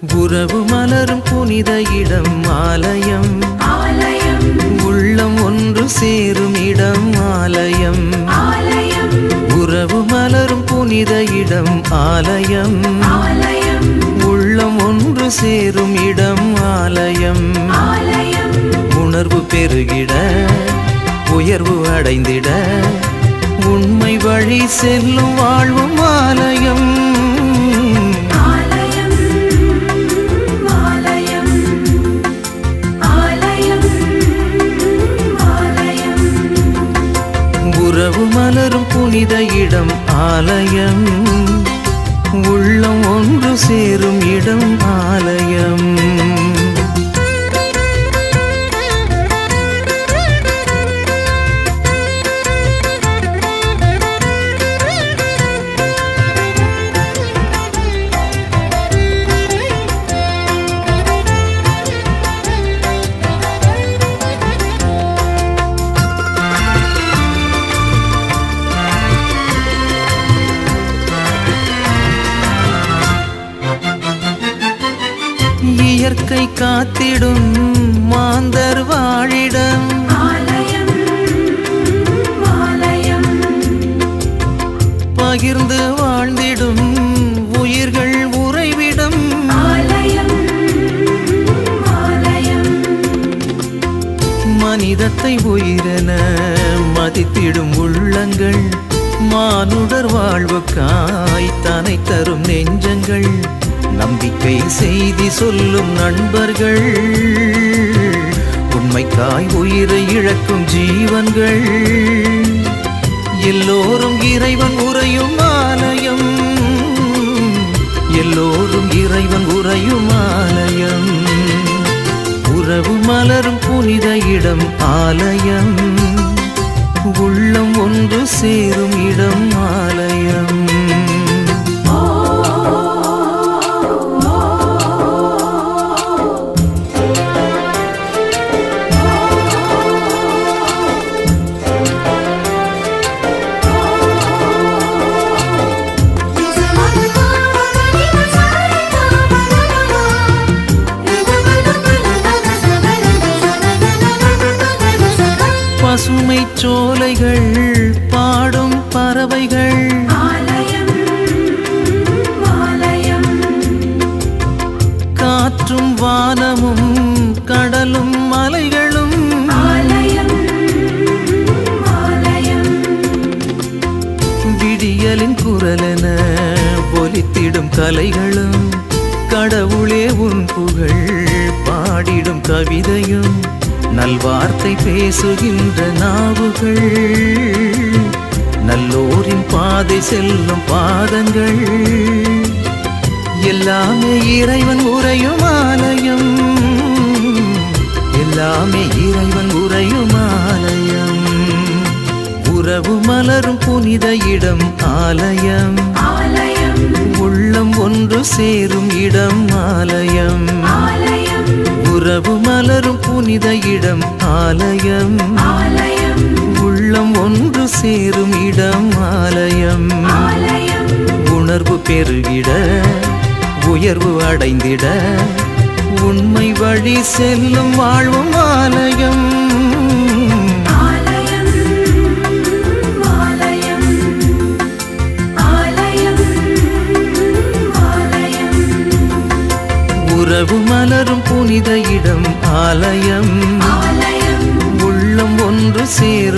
உறவு மலரும் புனித இடம் ஆலயம். உள்ளம் ஒன்று சேரும் இடம் ஆலயம். உறவு மலரும் புனித இடம் ஆலயம். உள்ளம் ஒன்று சேரும் இடம் ஆலயம். உணர்வு பெருகிட உயர்வு அடைந்திட உண்மை வழி செல்லும் வாழ்வும் ஆலயம். ஆலயம் இயற்கை காத்திடும் மாந்தர் வாழிடம். பகிர்ந்து வாழ்ந்திடும் உயிர்கள் உறைவிடம். மனிதத்தை உயிரென மதித்திடும் உள்ளங்கள். மானுடர் வாழ்வுக்காய் தனை தரும் நெஞ்சங்கள். நம்பிக்கை செய்தி சொல்லும் நண்பர்கள். உண்மைக்காய் உயிரை இழக்கும் ஜீவன்கள். எல்லோரும் இறைவன் உறையும் ஆலயம். எல்லோரும் இறைவன் உறையும் ஆலயம். உறவு மலரும் புனித இடம் ஆலயம். உள்ளம் ஒன்று சேரும் இடம். பசுமை சோலைகள் பாடும் பறவைகள். காற்றும் வானமும் கடலும் மலைகளும். விடியலின் குரலென ஒலித்திடும் கலைகளும். கடவுளே உன் புகழ் பாடிடும் கவிதையும். நல்வார்த்தை பேசுகின்ற நாவுகள் நல்லோரின் பாதை செல்லும் பாதங்கள். எல்லாமே இறைவன் உறையும் ஆலயம். எல்லாமே இறைவன் உறையும் ஆலயம். உறவு மலரும் புனித இடம் ஆலயம். உள்ளம் ஒன்று சேரும் இடம் ஆலயம். உறவு மலரும் புனித இடம் ஆலயம். உள்ளம் ஒன்று சேரும் இடம் ஆலயம். உணர்வு பெருகிட உயர்வு அடைந்திட உண்மை வழி செல்லும் வாழ்வும் ஆலயம். உறவு மலரும் புனித இடம் ஆலயம். உள்ளம் ஒன்று ஆலயம்